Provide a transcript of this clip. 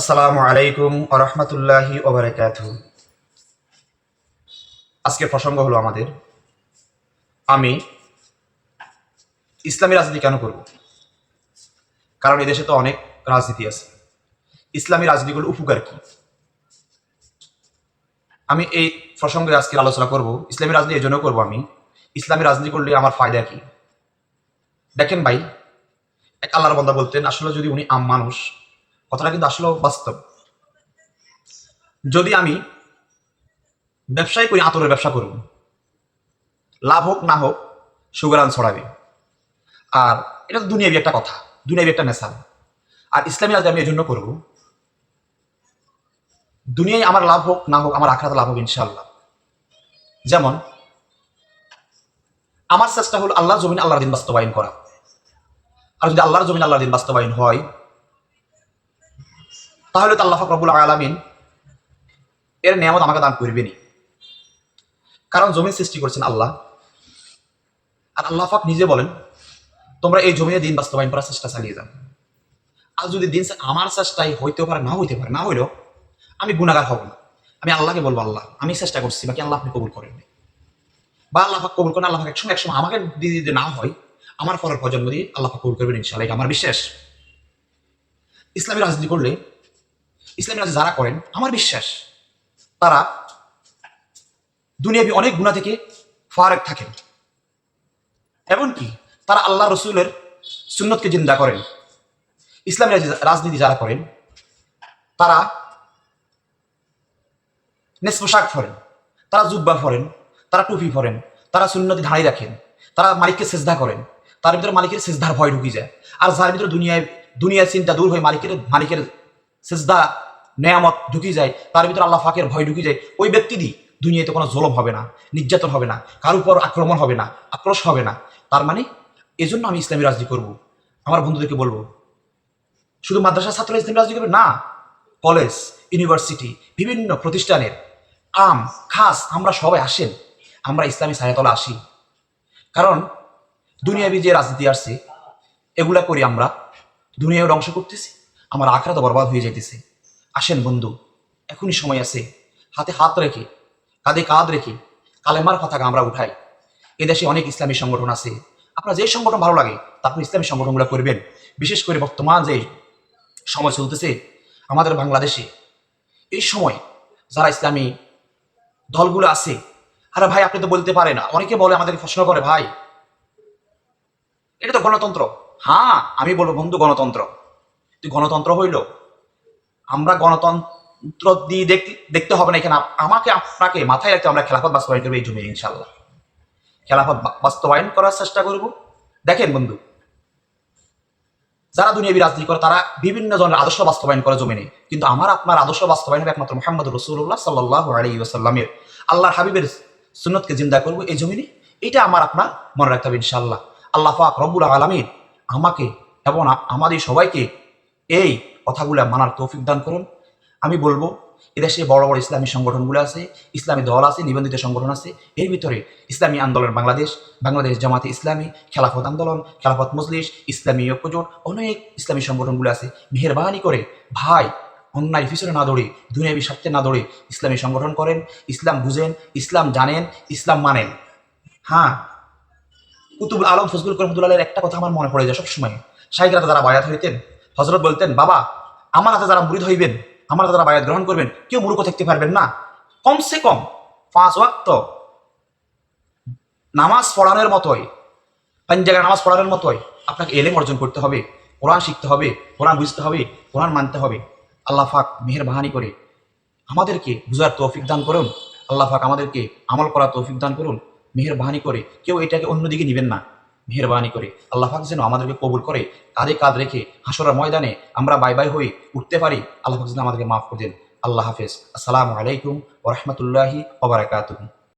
আসসালামু আলাইকুম আরহামতুল্লাহি ওবরাকাত আজকের প্রসঙ্গ হলো আমাদের, আমি ইসলামী রাজনীতি কেন করব? কারণ এদেশে তো অনেক রাজনীতি আছে। ইসলামী রাজনীতিগুলো উপকার কি? আমি এই প্রসঙ্গে আজকে আলোচনা করব, ইসলামী রাজনীতি এই জন্য করব আমি। ইসলামী রাজনীতি করলে আমার ফায়দা কি? দেখেন ভাই, এক আল্লাহর বন্দা বলতেন, আসলে যদি উনি আম মানুষ কথাটা কিন্তু আসলে বাস্তব। যদি আমি ব্যবসায় করি, আতরের ব্যবসা করব। লাভ হোক, না হোক সুগারান ছড়াবে। আর এটা তো দুনিয়াবি একটা কথা, দুনিয়াবি একটা নেশা। আর ইসলামী রাজনীতি আমি এই জন্য করব, দুনিয়ায় আমার লাভ হোক, না হোক, আমার আখড়াতে লাভ হোক ইনশাল্লাহ যেমন, আমার চেষ্টা হলো আল্লাহর জমিন আল্লাহর দিন বাস্তবায়ন করা। আর যদি আল্লাহর জমিন আল্লাহর দিন বাস্তবায়ন হয় তাহলে তো আল্লাহ রব্বুল আলামিন এর নিয়ামত আমাকে দান করবেনি কারণ জমিন সৃষ্টি করেছেন আল্লাহ। আর আল্লাহ পাক নিজে বলেন, তোমরা এই জমিনে দিন বাস্তবায়ন করার চেষ্টা চালিয়ে যাও। আর যদি দিন আমার চেষ্টাই হইতেও পারে, না হইতে পারে, না হইলেও আমি গুণাগার হব না। আমি আল্লাহকে বলব, আল্লাহ, আমি চেষ্টা করছি, বাকি আল্লাহ আপনি কবুল করেন বা আল্লাহ পাক কবুল করেন, আল্লাহ পাক একসময় একসময় আমাকে দিয়ে দিতে না হয়, আমার পরের প্রজন্ম দিয়ে আল্লাহ পাক কবুল করবেন ইনশাল্লাহ এটা আমার বিশ্বাস। ইসলামী রাজনীতি করলে ইসলামী রাজনীতি যারা করেন, আমার বিশ্বাস, তারা দুনিয়াবি অনেক গুণা থেকে ফারেক থাকেন। এমনকি তারা আল্লাহ রসুলের সুন্নতকে জিন্দা করেন। ইসলামী রাজ- রাজনীতি যারা করেন, তারা নেস পোশাক ফরেন, তারা জুব্বা ফরেন, তারা টুপি ফরেন, তারা সুন্নতি ধাড়ি রাখেন, তারা মালিককে সেজদা করেন, তার ভিতরে মালিকের সেজদার ভয় ঢুকি যায়। আর যার ভিতরে দুনিয়ায় দুনিয়ার চিন্তা দূর হয়ে মালিকের মালিকের সেজদা নেয়ামত ঢুকি যায়, তার ভিতরে আল্লাহ ফাঁকের ভয় ঢুকি যায়, ওই ব্যক্তি দি দুনিয়াতে কোনো জলম হবে না, নির্যাতন হবে না, কার উপর আক্রমণ হবে না, আক্রোশ হবে না। তার মানে এজন্য আমি ইসলামী রাজনীতি করব। আমার বন্ধুদেরকে বলব, শুধু মাদ্রাসা ছাত্র ইসলামী রাজনীতি করবে? না, কলেজ, ইউনিভার্সিটি, বিভিন্ন প্রতিষ্ঠানের আম, খাস, আমরা সবাই আসেন, আমরা ইসলামী ছায়াতলা আসি। কারণ, দুনিয়াবি যে রাজনীতি আসছে, এগুলা করি আমরা, দুনিয়ায় ধ্বংস করতেছি, আমার আখড়া তো বরবাদ হয়ে যাইতেছে। আসেন বন্ধু, এখনই সময় আছে। হাতে হাত রেখে, কাঁধে কাঁধ রেখে কালেমার পতাকা আমরা উঠাই। এদেশে অনেক ইসলামী সংগঠন আছে। আপনার যে সংগঠন ভালো লাগে তারপর ইসলামী সংগঠনগুলো করবেন। বিশেষ করে বর্তমান যে সময় চলতেছে আমাদের বাংলাদেশে, এই সময় যারা ইসলামী দলগুলো আছে, আরে ভাই, আপনি তো বলতে পারেন না, অনেকে বলে আমাদেরকে প্রশ্ন করে, ভাই, এটা তো গণতন্ত্র। হ্যাঁ আমি বলব বন্ধু, গণতন্ত্র। তুই গণতন্ত্র হইল আমরা গণতন্ত্র দিয়ে দেখতে দেখতে হবে না এখানে। আমাকে আপনাকে মাথায় রাখতে আমরা খেলাফত বাস্তবায়ন করব এই জমি ইনশাল্লাহ খেলাফত বাস্তবায়ন করার চেষ্টা করব। দেখেন বন্ধু, যারা দুনিয়াবী রাজনীতি করে, তারা বিভিন্ন জনের আদর্শ বাস্তবায়ন করে জমিনে। কিন্তু আমার, আপনার আদর্শ বাস্তবায়ন হবে একমাত্র মোহাম্মদ রসুল্লাহ সাল্লাহ আলী ওসাল্লামের আল্লাহর হাবিবের সুন্নতকে জিন্দা করব এই জমিনে। এটা আমার, আপনার মনে রাখতে হবে ইনশাল্লাহ আল্লাহ পাক রব্বুল আলমিন আমাকে এবং আমাদের সবাইকে এই কথাগুলো মানার তৌফিক দান করুন। আমি বলব, এদেশে বড় বড় ইসলামী সংগঠনগুলো আছে, ইসলামী দল আছে, নিবন্ধিত সংগঠন আছে। এর ভিতরে ইসলামী আন্দোলন বাংলাদেশ বাংলাদেশ জামাতে ইসলামী, খেলাফত আন্দোলন, খেলাফত মজলিস, ইসলামী ঐক্যজোট, অনেক ইসলামী সংগঠনগুলো আছে। মেহরবানি করে ভাই, অন্যায় পিছনে না দৌড়ে, দুনিয়াবী স্বার্থে না দৌড়ে ইসলামী সংগঠন করেন। ইসলাম বুঝেন, ইসলাম জানেন, ইসলাম মানেন। হ্যাঁ কুতুবুল আলম ফজলুল রহমতুল্লাহের একটা কথা আমার মনে পড়ে যায় সবসময়। শাহিকরাতে তারা বায়াত হইতেন হজরত বলতেন, বাবা আমার হাতে যারা মুরিদ হইবেন আমার হাতে যারা বায়াত গ্রহণ করবেন, কেউ মূর্খ থাকতে পারবেন না। কমসে কম পাঁচ ওয়াক্ত নামাজ পড়ানোর মতোই পাঁচ জায়গায় নামাজ পড়ানোর মতোই আপনাকে এলেম অর্জন করতে হবে, কোরআন শিখতে হবে, কোরআন বুঝতে হবে, কোরআন মানতে হবে। আল্লাহ ফাক মেহরবানি করে আমাদেরকে বুঝার তৌফিক দান করুন। আল্লাহ পাক আমাদেরকে আমল করার তৌফিক দান করুন। মেহরবানি করে কেউ এটাকে অন্যদিকে নেবেন না। মেহরবানি করে। আল্লাহ পাক যেন আমাদেরকে কবুল করে, কাঁধে কাঁধ রেখে হাসরের ময়দানে আমরা বাই বাই হয়ে উঠতে পারি, আল্লাহ পাক যেন আমাদেরকে মাফ করে দেন। আল্লাহ হাফেজ। আসসালামু আলাইকুম ওরহমতুল্লাহি ওবরাকাতুহু